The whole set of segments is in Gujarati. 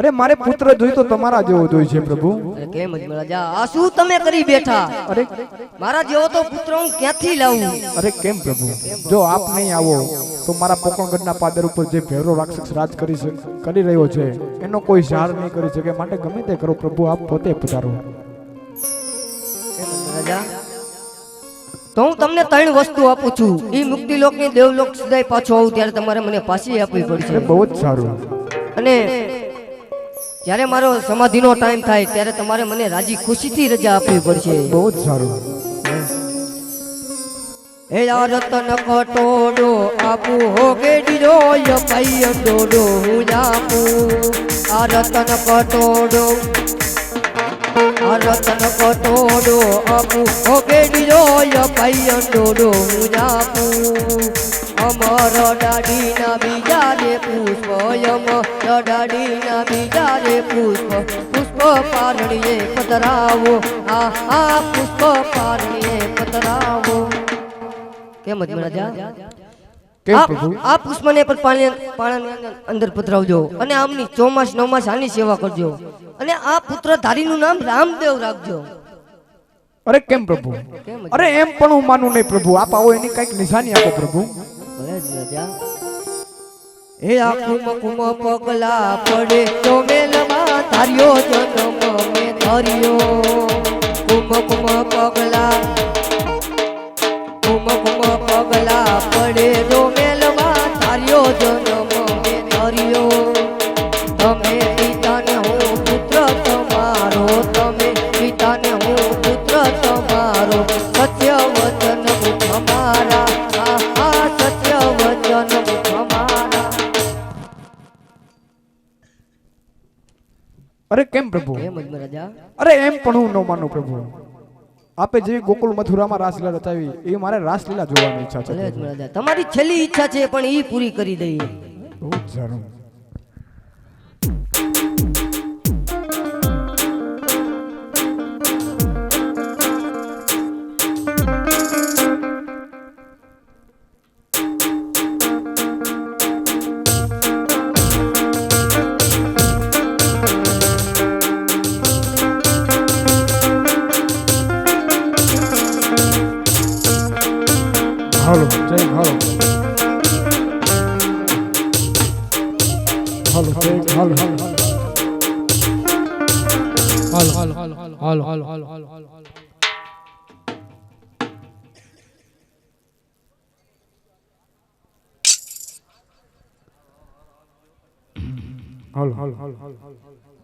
અરે મારે પુત્ર જોઈ તો તમારા જેવો જોઈ છે પ્રભુ. કેમ જ રાજા આ શું તમે કરી બેઠા? અરે મારા જેવો તો પુત્ર હું ક્યાંથી લાવું? અરે કેમ પ્રભુ? જો આપ નહીં આવો તો મારા પોકણગઢના પાદર ઉપર જે ભેરો રાક્ષસ રાજ કરી કરી રહ્યો છે એનો કોઈ સાર નહીં કરી શકે માટે ગમે તે કરો પ્રભુ આપ પોતે પધારો. રાજા તો હું તમને ત્રણ વસ્તુ આપું છું. એ મુક્તિ લોકની દેવલોક સુધી પાછો આવું ત્યારે તમારે મને પાછી આપવી પડશે. બહુ જ સારું. અને જ્યારે મારો સમાધિનો ટાઈમ થાય ત્યારે તમારે મને રાજી ખુશીથી રજા આપવી પડશે. બહુ જ સારું. હે આ રતન કટોડો આપુ હો કેડીરો ય પૈય ડોડો હું જાપું આ રતન કટોડો આ રતન કટોડો આપુ હો કેડીરો ય પૈય ડોડો હું જાપું અમર દાડીના બીજા રે પુષ્પ યમ દાડીના બીજા રે પુષ્પ. પુષ્પ પારણીએ પધરાવો આ આ પુષ્પ પારણીએ પધરાવો કેમ જ રાજા કેમ આ- પુષ્પને પણ પાણી પાણીની અંદર પધરાવજો અને આમની ચોમાસ નવમાસ આની સેવા કરજો. અને આ પુત્ર ધારીનું નામ રામદેવ રાખજો. અરે કેમ પ્રભુ? અરે એમ પણ હું માનું નહીં પ્રભુ. આપ આવો એની કંઈક નિશાની આપો પ્રભુ. હે આ કુમ કુમ પગલા પડે. તો મેલમાં ધાર્યો જન્મ મેં ધાર્યો. કુમ કુમ પગલા અરે કેમ પ્રભુ? એમ જ રાજા અરે એમ પણ હું ન માનું પ્રભુ. આપે જેવી ગોકુળ મથુરામાં રાસલીલા રચાવી એ મારે રાસલીલા જોવાની ઈચ્છા છે તમારી છેલ્લી ઈચ્છા છે પણ એ પૂરી કરી દઈએ. બહુ હાલો જય હાલો હાલો જય હાલો હાલો હાલ હાલ હાલ હાલ હાલ હાલ હાલો હાલો હાલો હાલો હાલો હાલો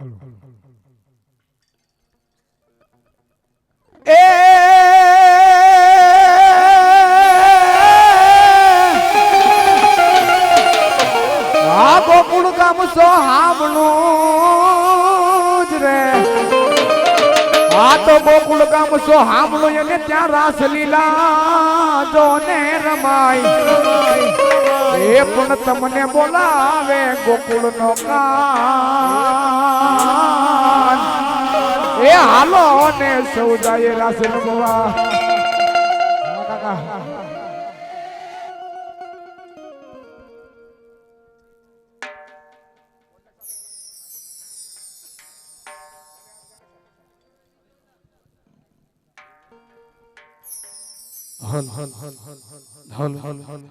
Hallo. Hallo. એ આ ગોકુળ ગામ સો હા તો ગોકુળ ગામ સો હામણું એને ત્યાં રાસ લીલા જો ને રમાય. એ પણ તમને બોલાવે ગોકુળ નો કાન. એ હાલો ને સૌ જાય રાસ રમવા કાકા હન હન હન હન હન હન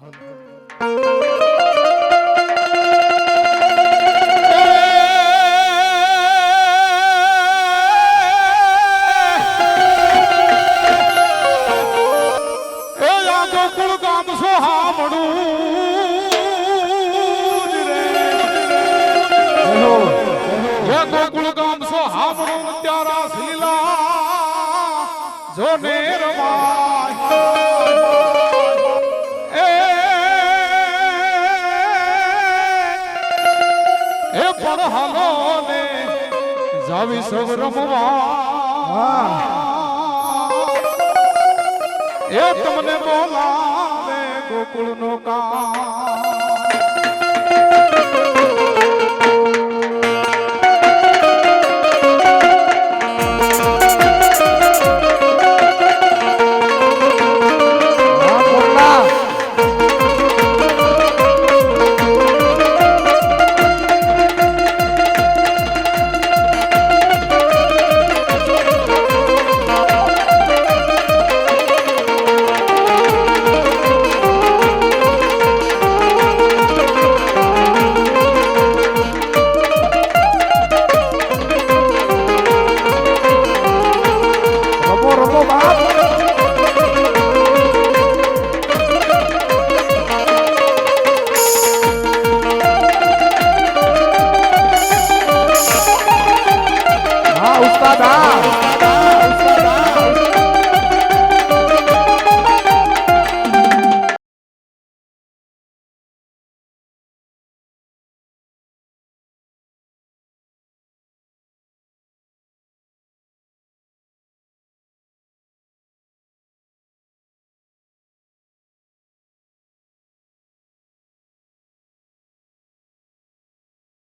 ગોકુળ ગામ સો હામણું ત્યારા શ્રીલા જોને રમાય એ પણ હાલો ને જાવી સૌ રમવા એ તમને બોલાવે ગોકુળ નો કા